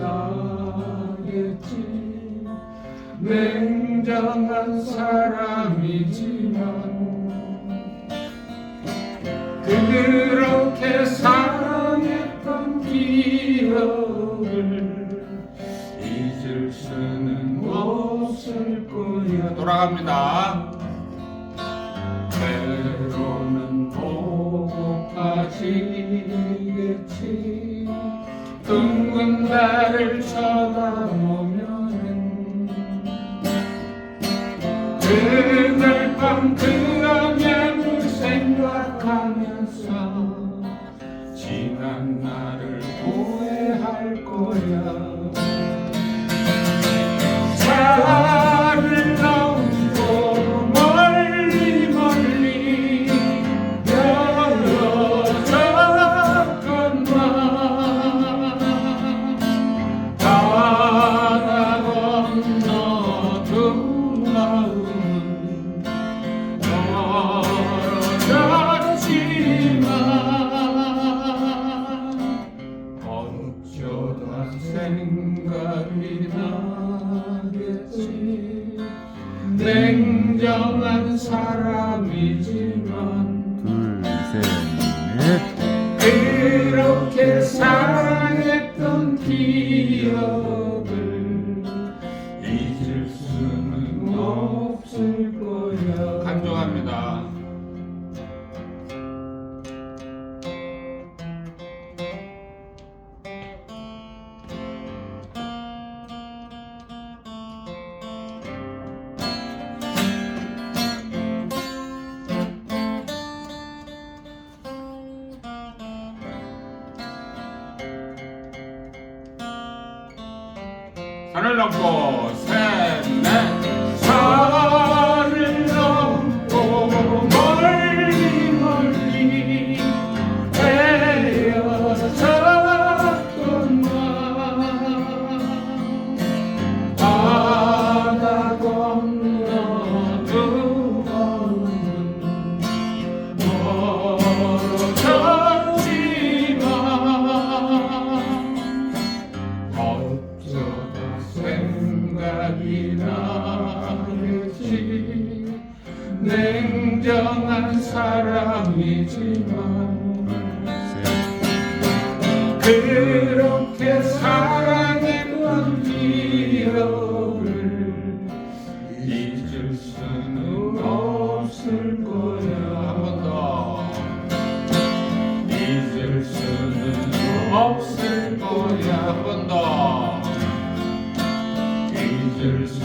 나겠지. 냉정한 사람이지만 그렇게 사랑했던 기억을 잊을 수는 없을 거야. 돌아갑니다. 때로는 보고 가지겠지. 그날 밤그 암양을 생각하면서 지난 날을 후회할 거야 나겠지 냉정한 사람이지만 둘, 셋, 넷. 그렇게 사랑했던 기 산을 냉정한 사람이지만 그렇게 사랑했던 기억을 잊을 수는 없을 거야. 한 번 더 잊을 수는 없을 거야. 한 번 더. 잊을 수